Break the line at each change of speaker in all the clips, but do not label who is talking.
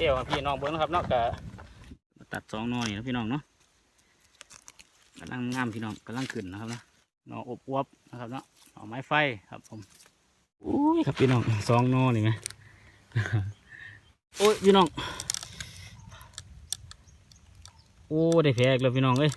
เที่ยวให้พี่น้องเบิ้งนะครับเนาะก็ตัดสองหนอนี่นะพี่น้องเนาะกำลังงามพี่น้องกำลังขึ้นนะครับเนาะหนออบอวบนะครับเนาะหนอไม้ไฟครับผมอุ้ยครับพี่น้องสองหนอนี่ไหมโอ้ยพี่น้องโอ้ได้แผลอีกแล้วพี่น้องเอ้ย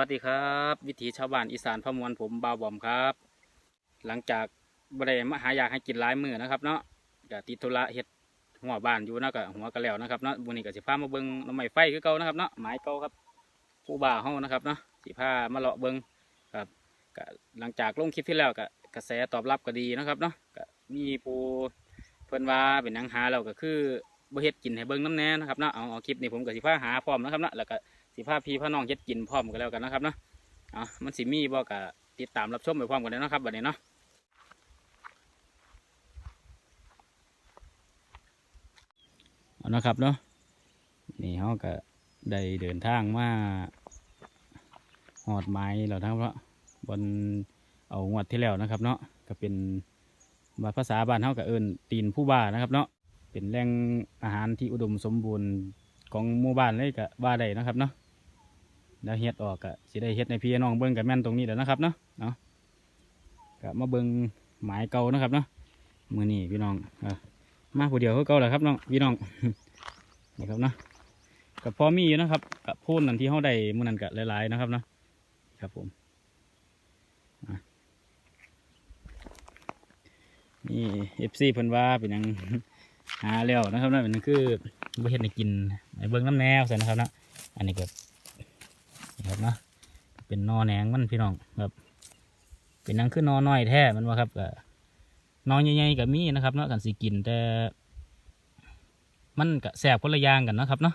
วัสดีครับ วิถีชาวบ้านอีสานพะมวลผมบาวบอมครับ หลังจากบริเวณมหาอยากให้กินหลายมือนะครับ เนาะก็ติดธุระเฮ็ดหัวบ้านอยู่นะก็หัวกันแล้วนะครับเนาะวันนี้ก็สิพามาเบิ่งน้ำไม้ไฟคือเก่านะครับเนาะไม้เก่าครับผู้บ่าวเฮานะครับเนาะสิพามาเลาะเบิ่งครับก็หลังจากลงคลิปที่แล้วก็กระแสตอบรับก็ดีนะครับเนาะก็มีผู้เพิ่นว่าเป็นนังหาแล้วก็คือบ่เฮ็ดกินให้เบิ่งน้ำแน่นะครับเนาะเอาเอาคลิปนี้ผมก็สิพาหาพร้อมนะครับเนาะแล้วก็ สิพาพี่พาน้องเฮ็ดกินพร้อมกันแล้วกันนะครับเนาะอะมันสิมีบ่กะติดตามรับชมไปพร้อมกันเลยนะครับบัดนี้เนาะเอานะครับเนาะนี่เขาก็ได้เดินทางมาหอดไม้แล้วนะครับเนาะบนเอางวดที่แล้วนะครับ เนาะก็เป็นว่าภาษาบ้านเขาก็เอิ้นตีนผู้บ้านะครับ เนาะเป็นแหล่งอาหารที่อุดมสมบูรณ์ของหมู่บ้านเลยก็ว่าได้นะครับเนาะ แล้วเฮ็ดออกก็สิได้เฮ็ดในพี่น้องเบิ่งกับแม่นตรงนี้แหล้วนะครับเนาะเนาะก็มาเบิ่งหมายเก่านะครับเนาะมือนี้พี่น้องอมาผู้เดียวคือเก่าแหละครับน้องพี่น้องนี่ครับเนาะกับพอมีอยู่นะครับกับพูนนั่นที่เฮาได้มื้อนั้นก็หลายๆนะครับเนาะครับผมอะนี่ FC เพิ่นว่าเป็นยังหาแล้วนะครับเนาะเป็นหยังคือบ่เฮ็ดให้กินให้เบิ่งน้ำแนวใส่นะครับนะอันนี้ก็ นี่ครับนะเป็นนอแหนงมันพี่น้องครับเป็นนังคือนอน้อยแท้มันว่าครับก็นอใหญ่ๆกับมีนะครับเนาะกันสิกินแต่ มันก็แสบคนละอย่างกันนะครับเนาะ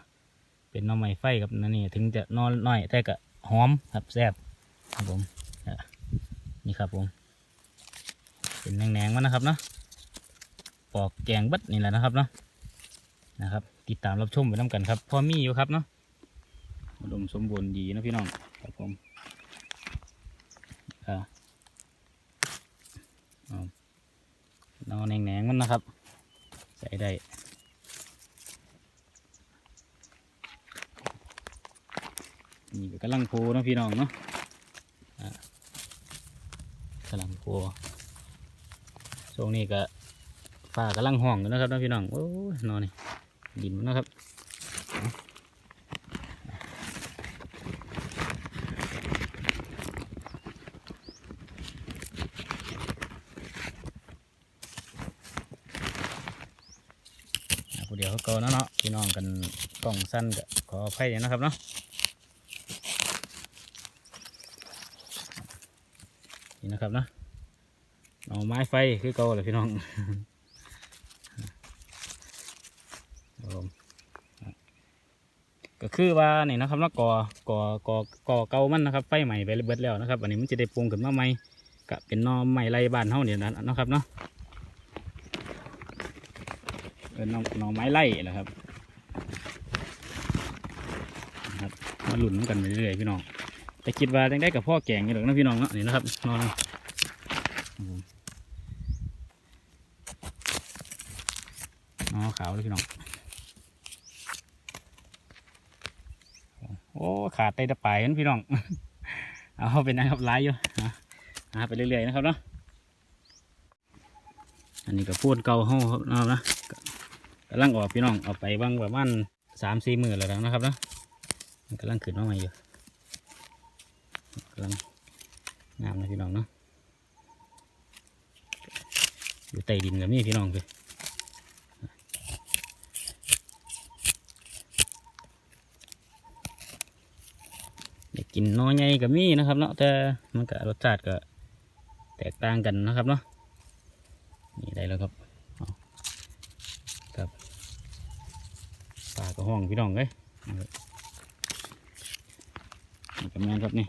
เป็นนอไม้ไฟกับนั่นนี่ถึงจะนอน้อยแต่ก็หอมครับแสบครับผมนี่ครับผม เป็นแหนงๆมันนะครับเนาะปอกแกงบัดนี่แหละนะครับเนาะนะครับ ติดตามรับชมไปน้ำกันครับพอมีอยู่ครับเนาะ อุดมสมบูรณ์ดีนะพี่น้องครับผมอ่านอนแหนงๆมันนะครับ ใส่ได้นี่ก็กำลังโพนะพี่น้องเนาะอ่ากำลังโพช่วงนี้ก็ฟ้ากำลังห้องอยู่นะครับนะพี่น้องโอ้นอนนี่ดินมันนะครับ ผู้เดียวเขาเก่าเนาะเนาะพี่น้องกันกล่องสั้นก็ขออภัยนะครับเนาะนี่นะครับเนาะเอาไม้ไฟคือเก่าเลยพี่น้องรับผมก็คือว่านี่นะครับนะก่อก่อก่อก่อเก่ามันนะครับไฟใหม่ไปเบิดแล้วนะครับอันนี้มันจะได้ปรุงขึ้นมาใหม่ก็เป็นนอใหม่ไรบ้านเฮาเนี่ยนะนะครับเนาะ เออหน่อหน่อไม้ไล่นะครับนะครับมาหลุนกันไปเรื่อยๆพี่น้องแต่คิดว่าได้กับพ่อแก่งนี่หรอกนะพี่น้องเนาะนี่นะครับนอนครับผมอ๋อขาวเลยพี่น้องโอ้ขาดไตตะปายนั่นพี่น้องเอาเป็นนะครับไล่อยู่นะไปเรื่อยๆนะครับเนาะอันนี้ก็พูดเก่าห้องครับนะครับำลังออกพี่น้องเอาไปบ้างประมาณสามสี่หมือแล้วนะครับเนาะมันกำลังขึ้นมาใหม่อยู่กำลังงามนะพี่น้องเนาะอยู่ใต้ดินกับนี่พี่น้องเลยอกกินน้อยใหญ่กับมี่นะครับเนาะแต่มันก็รสชาติก็แตกต่างกันนะครับเนาะนี่ได้แล้วครับ ห้องพี่น้องเลยกับแมนครับนี่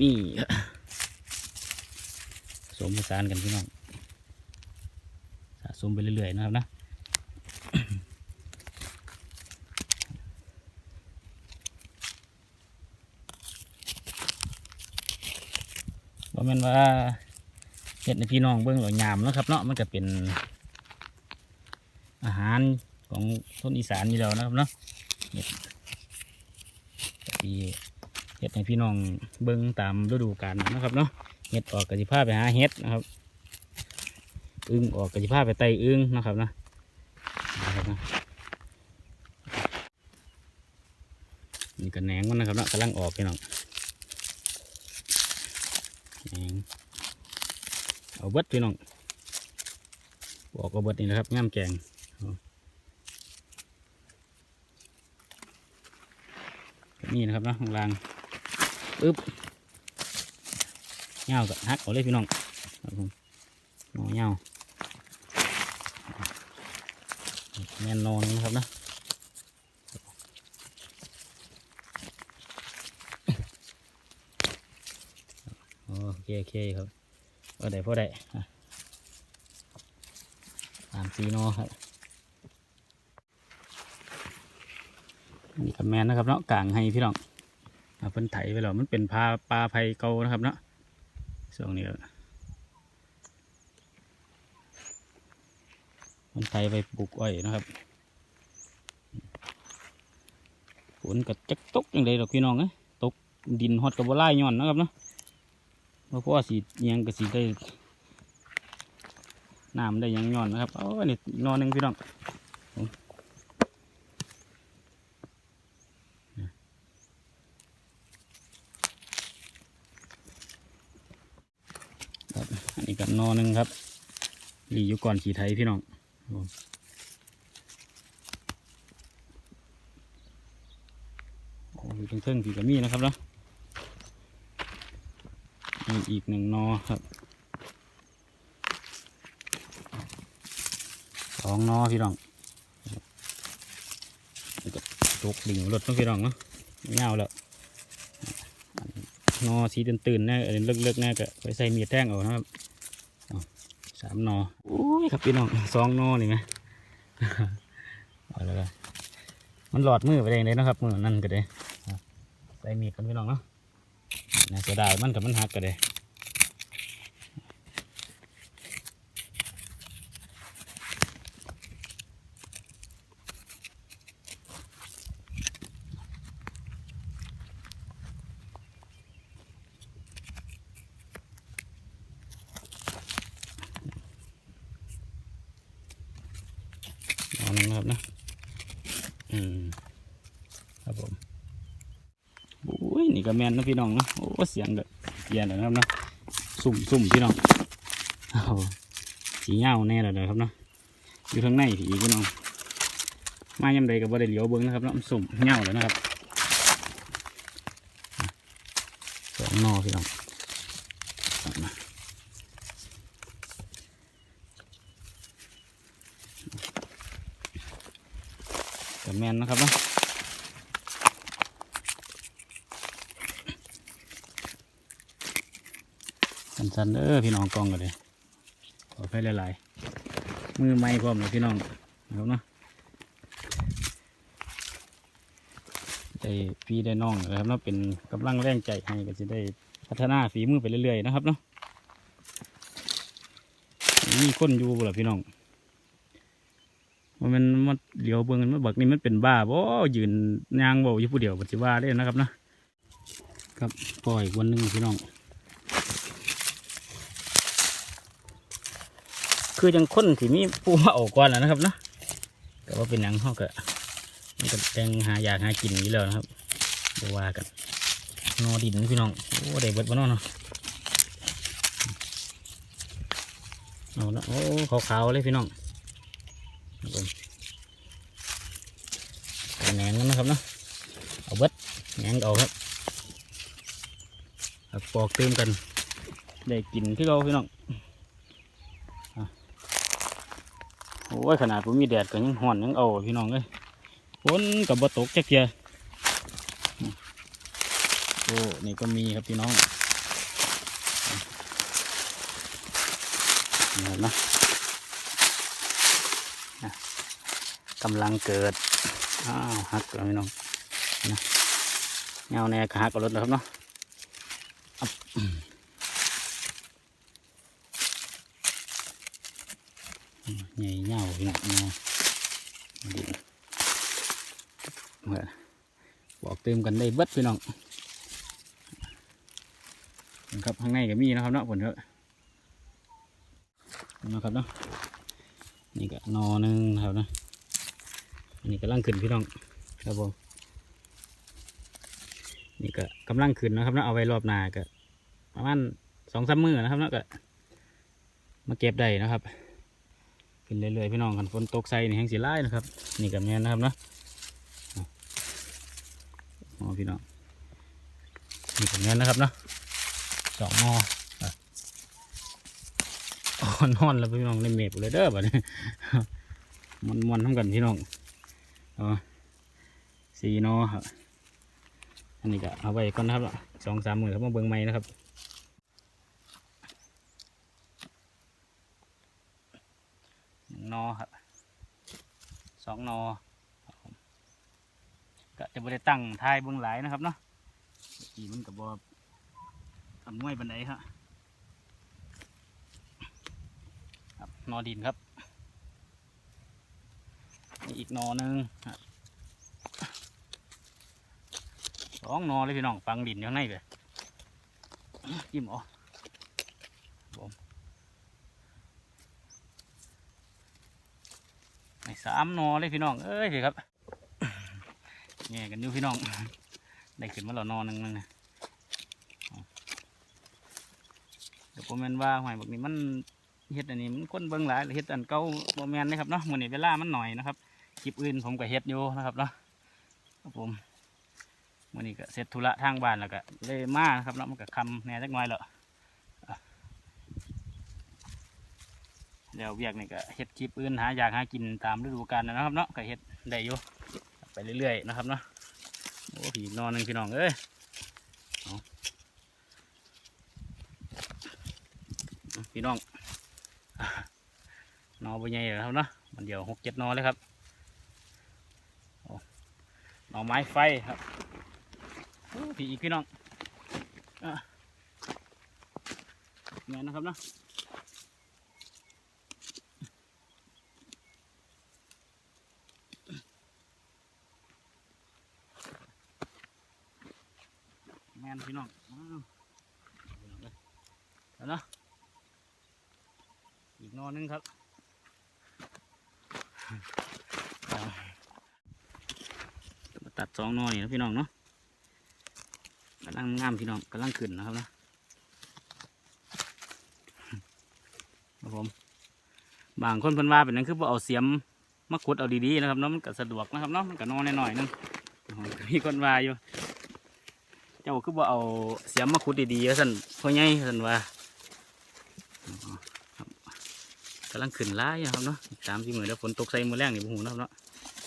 นี่สมประสานกันพี่น้องสะสมไปเรื่อยๆนะครับนะว่ามันว่าเห็ดในพี่น้องเบื้องหลังยามนะครับเนาะมันก็เป็นารของคนอีสานอยู่แล้วนะครับเนาะเห็ดก็ดีเห็ดในพี่น้องเบิ้งตามฤดูกาลนะครับเนาะเห็ดออกกสิภาไปหาเห็ดนะครับอึ้งออกกสิภาไปไตอึ้งนะครับนะนะครับนะนี่ก็แหนงมันนะครับเนาะกำลังออกพี่น้องแหงเอาเบิดพี่น้องบอกเอาเบิดนี่นะครับง่ามแกง นี่นะครับเนาะข้างล่างปึ๊บเงากับฮักเอาเลยพี่น้องครับผมนอเงาแน่นนอนนะครับนะโอเคโอเคครับพอได้พอได้สามสี่นอครับ นี่กับแมนนะครับเนาะกลางให้พี่น้องเอาเพิ่นไถไปแล้วมันเป็นพาปลาไผ่เกานะครับเนาะช่วงนี้ก็มันไถไปปลูกอ้อยนะครับฝนก็จักตกอย่างไรดอกพี่น้องเอ้ยตกดินฮอดกับบัวไล่ย้อนนะครับเนาะเพราะว่าสีเอียงก็สีได้น้ำได้ยังย้อนนะครับโอ้ยนี่นอนหนึ่งพี่น้องผมครับอั นนี้กับนอหนึ่งครับหลีอยู่ก่อนขี่ไทยพี่น้องโอ้ยเทิงๆพี่กับมีนะครับเนาะมีอีกหนึ่งนอครับสองนอพี่น้องนี่ก็ตกดิ่งรถต้องพี่น้องเนาะเงาแล้วนอสีตื่นๆแน่เออเลิกๆแน่ก็ไปใส่เมีดแท่งเอานะครับ สามนอโอ้ยครับพี่น้องสองนอนี่ไหมเอาแล้วก็มันหลอดมือไปเองเลยนะครับมือนั่นก็ได้ใส่มีดกันพี่น้องเนาะน่าเสียดายมันกับมันหักกันเลยเอานั่นนะครับนะ อืม ครับผม โอ้ย นี่ก็แมนนะพี่น้องนะโอ้เสียงเด้อเสียงเด้อนะครับนะสุ่มสุ่มพี่น้องอ้สีเงาแน่เลยนะครับนะอยู่ข้างในผีพี่น้องมายำใดกับบ่ได้เหลียวเบิ้งนะครับนะสุ่มเงาเลยนะครับสองนอพี่น้องเอามาก็แมนนะครับนะ สันเด้อพี่น้องกล้องกันเลยขอไฟหลายๆมือไม้พร้อมเลยพี่น้องนะครับเนาะได้พี่ได้น้องนะครับเนาะเป็นกำลังแรงใจให้ก็จะได้พัฒนาฝีมือไปเรื่อยๆนะครับเนาะมีคนอยู่บ่ล่ะพี่น้องว่ามันมันเหลียวเบิ่งมันบักนี่มันเป็นบ้าบ่ยืนยางบ่อยู่ผู้เดียวปัจจุบันได้นะครับเนาะครับปล่อยวันหนึงพี่น้อง คือจังคนที่มีปูมาออกก่อนแล้วนะครับเนาะแต่ว่าเป็นหนังเขาก็มันก็แตงหาอยากหากินอยู่แล้วนะครับบว่ากันนอดินพี่น้องโอ้ได้เบิดบ้านเนาะเอาละโอ้ขาวๆเลยพี่น้องแหนงกันนะครับเนาะเอาเบิดแหนงเอาครับปอกเติมกันได้กินที่เราพี่น้อง โอ้ยขนาดผมมีแดดก็ยังห่อนยังเอาพี่น้องเลยฝนกับบ่ตกจักเทียโอ้นี่ก็มีครับพี่น้องเห็นไหมอะกำลังเกิด อ้าวหักแล้วพี่น้องนะเงาแน่ก็หักกับรถแล้วครับเนาะอับ ใหญ่เงา พี่น้องเงาดิเมื่อบอกเติมกันได้เบิดพี่น้องนะครับข้างในก็มีนะครับเนาะผลเถอะนะครับเนาะนี่ก็นอหนึงนะครับนะอันนี้กำลังขึ้นพี่น้องครับผมนี่ก็กำลังขึ้นนะครับเนาะเอาไว้รอบนาก็ประมาณสองสามมือนะครับเนาะก็มาเก็บได้นะครับ ขึ้นเรื่อยๆพี่น้องกันฝนตกใส่นี่แห้งสีไล่นะครับ นี่กับแม่นนะครับเนาะอ๋อพี่น้องนี่กับแม่นนะครับเนาะสองงออ่อ๋อนอนแล้วพี่น้องในเมบเลยเด้อบัดนี้มันมันๆทำกันพี่น้องอสี่นอครับอันนี้ก็เอาไว้ก่อนนะครับสองสามหมือครับมาเบิ่งไม้นะครับ หนึ่งนอครับ องนอก็จะบริตั้งทายเบื้องหลายนะครับเนาะอีมันกับบอทำน่วยบันไดครับครับนอดินครับนี่อีกนอหนึ่งรับสองนอเลยพี่น้องฟังดินอยู่ข้างในเลยจิ้มอ๋อ ไอ้ สามนอเลยพี่น้อง เอ้ยพี่ครับแง่กันอยู่พี่น้อง ได้ขึ้นมาแล้วนอหนึ่งนึงนะเดี๋ยวผมแมนว่าหอยแบักนี้มันเฮ็ดอันนี้มันคนเบิ่งหลายเฮ็ดอันเก่าบ่แมนนะครับเนาะมื้อนี้เวลามันหน่อยนะครับคลิปอื่นผมก็เฮ็ดอยู่นะครับเนาะครับผมมื้อนี้ก็เสร็จธุระทางบ้านแล้วก็เลยมานะครับเนาะมันก็คำแหน่จักหน่อยแล้ว เดี๋ยวเวียกนี่ก็เฮ็ดคลิปอื่นหาอยากหากินตามฤดูกาลนะครับเนาะก็เฮ็ดได้อยู่ไปเรื่อยๆนะครับเนาะโอ้ผีนอนหนึ่งพี่น้องเอ้ยพี่น้องนอใบใหญ่เลยครับเนาะมันเดียวหกเจ็ดนอเลยครับโอ้หนอไม้ไฟครับผีอีกพี่น้องอะแม่นนะครับเนาะ นพี่น้องอ้าวเอาเนาะอีกนอนนึงครับมาตัดสองนอนี่นะพี่น้องเนาะกำลังงามพี่น้องกำลังขึ้นนะครับนะครับผมบางคนเพิ่นว่าเป็นนั้นคือบ่เอาเสียมมาขุดเอาดีๆนะครับเนาะมันก็สะดวกนะครับเนาะมันก็นอนหน่อยๆนึงมีคนว่าอยู่ จ้าคือบ่เอาเสียมมาขุดดีๆว่าสั่นพ่อใหญ่สั่นว่าครับกำลังขึ้นร้ายครับเนาะสามสี่หมื่นแล้วฝนตกใส่มือแรงนี่บ่หูนะครับเนาะ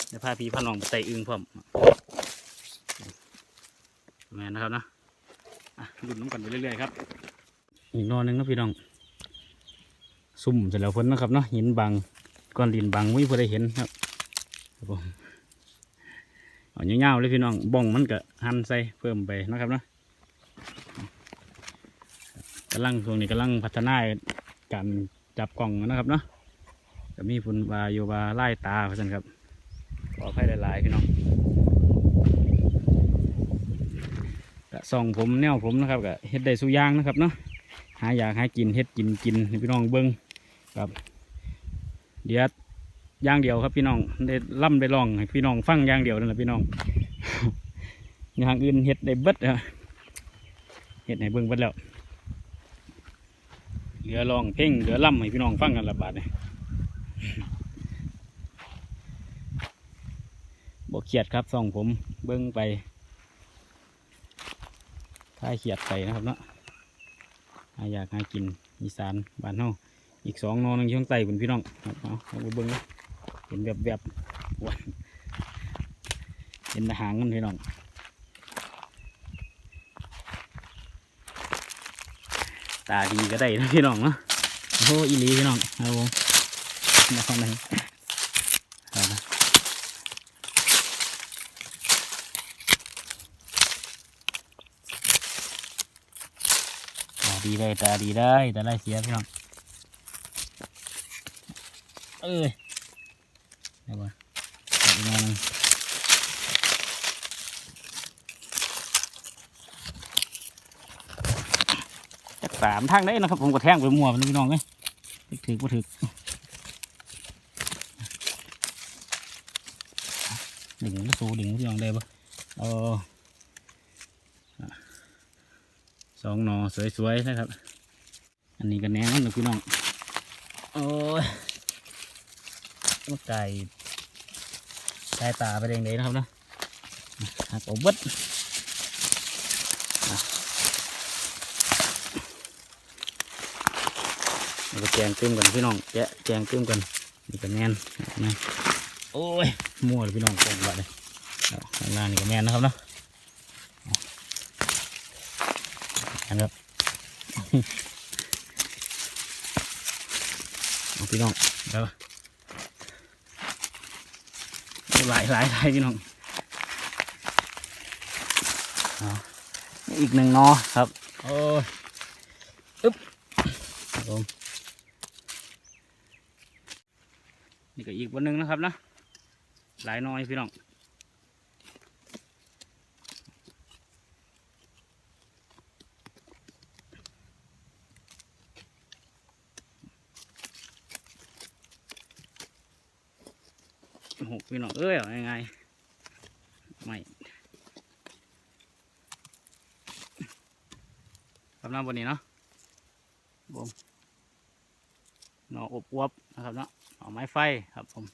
เดี๋ยวพาพี่พาน้องไปไต่อึงพร้อมแม่นนะครับเนาะอะดุนน้ำกันไปเรื่อยๆครับอีกนอนหนึ่งนะพี่น้องซุ่มเสร็จแล้วฝนนะครับเนาะหินบางก้อนดินบางไม่พอได้เห็นครับครับผม เอาเงาวๆเลยพี่น้องบ้องมันก็หั่นใส่เพิ่มไปนะครับเนาะกำลังช่วงนี้กำลังพัฒนาการจับกล่องนะครับเนาะก็มีฝุ่นวาโยวาไล่ตาเพราะฉะนั้นครับขออภัยหลายๆพี่น้องก็ส่องผมแนวผมนะครับก็เฮ็ดได้สุยางนะครับเนาะหาอยากหากินเฮ็ดกินกินพี่น้องเบิ้งครับเดี๋ยว อย่างเดียวครับพี่น้องได้ล่ำได้ลองให้พี่น้องฟังอย่างเดียวนั่นแหละพี่น้องอย่างอื่นเห็ดได้เบิดอะเห็ดให้เบิ่งเบิดแล้วเหลือลองเพ่งเหลือล่ำให้พี่น้องฟังกันละบาทเนี่ยบกเขียดครับส่องผมเบิ้งไปถ้าเขียดไปนะครับเนาะหาอยากหากินอีสานบ้านเฮาอีกสองนอนนึงอยู่ข้างใต้เป็นพี่น้องครับเอาเอาไปเบิ้งนะ ห็นแบบแบบๆว้าเห็นหางมันพี่น้องตาดีก็ได้นะพี่น้องเนาะโอ้โหอีลีพี่น้องครับผมนอนหนึงเอานะตาดีได้ตาดีได้แต่ไรเสียพี่น้องเอ้ยได้ปะอีกหน่อยหนึงจัก สามทางได้นะครับ ผมก็แทงไปมัวไปเลยพี่น้องเอ้ยถือก็ถือดึงก็สูดึงพี่น้องได้ปะเออสองหนอสวยๆนะครับ อันนี้ก็แนงมันนะพี่น้องโอ้ยมันไก่ไก่ตาไปเองเลยนะครับนะหักอาเบิดอะแล้ว ก็แจงตึมกันพี่น้องแกะแจงตึมกันนี่ก็แมนนะโอ้ยมั่วเลยพี่น้องโกงละเลยเอาข้างล่างนี่ก็แมนนะครับเนาะเอานะครับเอาพี่น้องเดี๋ยวหลายหลายหลายพี่น้องเอาอีกหนึ่งนอครับ โอ้ยอึ๊บครับผม นี่ก็อีกวันหนึ่งนะครับนะหลายน้อยพี่น้องโอ้โหพี่น้องเอ้ยยังไงไม่ครับน้ำวันนี้เนาะผมหน่ออบอวบนะครับเนาะ หน่อไม้ไฟครับผม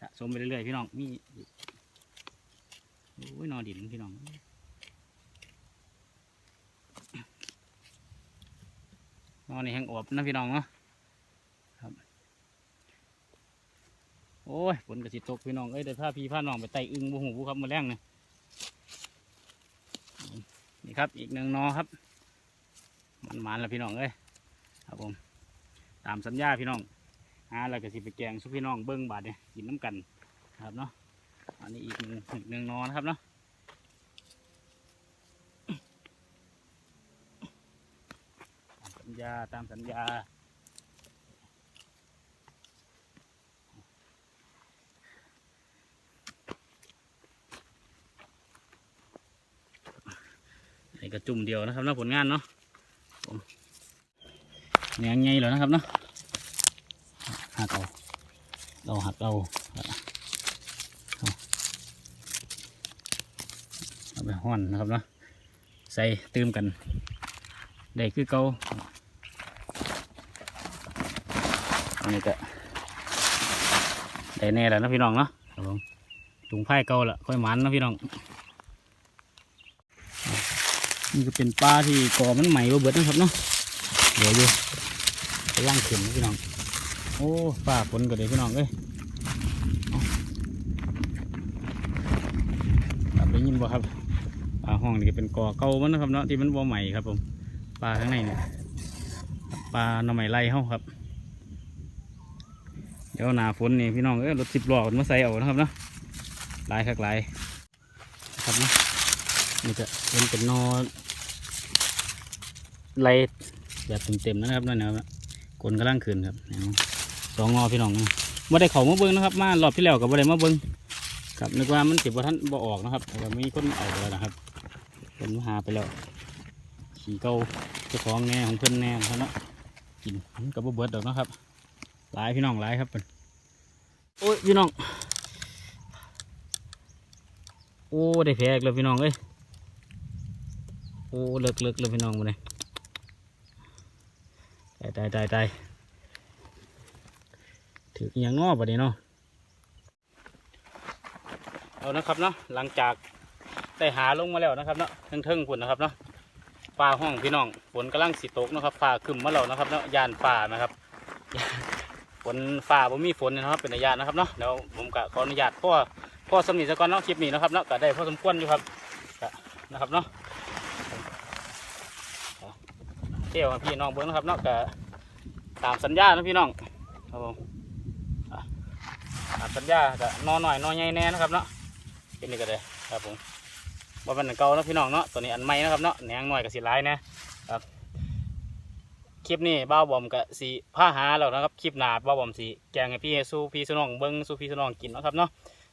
สะสมไปเรื่อยๆพี่น้องมีอีกโอ้ยนอดินพี่น้องนอนี่แห้งอวบนะพี่น้องเนาะโอ้ยฝนกระสิตกพี่น้องเอ้ยเดี๋ยวพาพี่พาน้องไปไต่อึงบูหูบูครับมาแรงเนี่ยนี่ครับอีกหนึ่งนอครับมันมันแล้วพี่น้องเอ้ยครับผม ตามสัญญาพี่น้องหาแล้วก็สิไปแกงสุพี่น้องเบิ้งบาดเนี่ยกินน้ำกันครับเนาะอันนี้อีกหนึ่งหนึ่งนอนะครับเนาะสัญญาตามสัญญานี่ก็จุ่มเดียวนะครับนะผลงานเนาะ แหนงไงเหรอนะครับเนาะหักเอาเราหักเอาเอาเอาไปห้อนนะครับเนาะใส่ตืมกันได้คือเกาอันนี้ก็ได้แน่แล้วนะพี่น้องเนาะครับผมถุงไผ่เก่าละค่อยหมันนะพี่น้องนี่ก็เป็นปลาที่ก่อมันใหม่บ่เบิดนะครับเนาะเดี๋ยวอยู่ กำลังขึ้นพี่น้อง โอ้ปลาฝนก็เดี๋ยพี่น้องเอ้ยเอาครับได้ยินบ่ครับปลาห้องนี่ก็เป็นก่อเก่ามันนะครับเนาะที่มันบ่ใหม่ครับ ผมปลาข้างในเนี่ยปลาหน่อไม้ไล่เฮาครับ เดี๋ยวหนาฝนนี่พี่น้องเอ้ยรถสิบล้อมาใส่เอานะครับเนาะหลายคักหลายครับเนาะนี่ก็เป็นเป็นนอไล่แบบเต็มๆนะครับนั่นนะครับ กลนกำลังขึ้นครับสองงอพี่น้องไม่ได้เขามาเบิ้งนะครับ มารอบที่แล้วกับไม่ได้มาเบิ้งครับนึกว่ามันเสิบว่าท่านบ่ออกนะครับแต่มีคนเอาไปแล้วนะครับคนมาหาไปแล้ว ขี่เก่าเจ้าของแน่ของเพื่อนแน่นะครับเนาะกินกับบ่เบิดดอกนะครับหลายพี่น้องหลายครับเพิ่นโอ้ยพี่น้องโอ้ได้แพ้อีกแล้วพี่น้องเอ้ยโอ้เลิกเลิกเลยพี่น้องมาเลย ตายตายตายถืออย่างงอปะเนี่ยเนาะเอานะครับเนาะหลังจากได้หาลงมาแล้วนะครับเนาะเทิงๆฝนนะครับเนาะฟ้าห้องพี่น้องฝนกำลังสิตกนะครับฟ้าขึ้นมาแล้วนะครับเนาะยานฟ้านะครับฝนฟ้าผมมีฝนนะครับเป็นระยะนะครับเนาะเดี๋ยวผมก็ขออนุญาตพ่อพ่อสมิธก่อนเนาะคลิปนี้นะครับเนาะก็ได้พ่อสมควรอยู่ครับนะครับเนาะ เที่ยวกับพี่น้องเบิ้งนะครับเนาะก็ตามสัญญานะพี่น้องครับผมตามสัญญาก็นอนหน่อยนอนใหญ่แน่นะครับเนาะเป็นนี่ก็ได้ครับผมว่าเป็นเก่านะพี่น้องเนาะตัวนี้อันใหม่นะครับเนาะแหนงหน่อยกับสีลายนะครับคลิปนี้บ้าบอมกับสีผ้าหาแล้วนะครับคลิปหนาบ้าบอมสีแกงให้พี่สู้พี่สู้น้องเบิ้งสู้พี่สู้น้องกินนะครับเนาะ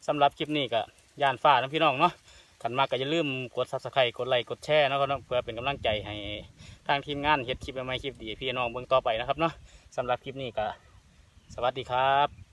สำหรับคลิปนี้ก็ย่านฟ้านะพี่น้องเนาะ ขันมากก็อย่าลืมกดซับสไครต์กดไลค์กดแชร์นะครับเพื่อเป็นกำลังใจให้ทางทีมงานเฮ็ดคลิปใหม่ๆคลิปดีพี่น้องเบิ้งต่อไปนะครับเนาะสำหรับคลิปนี้ก็สวัสดีครับ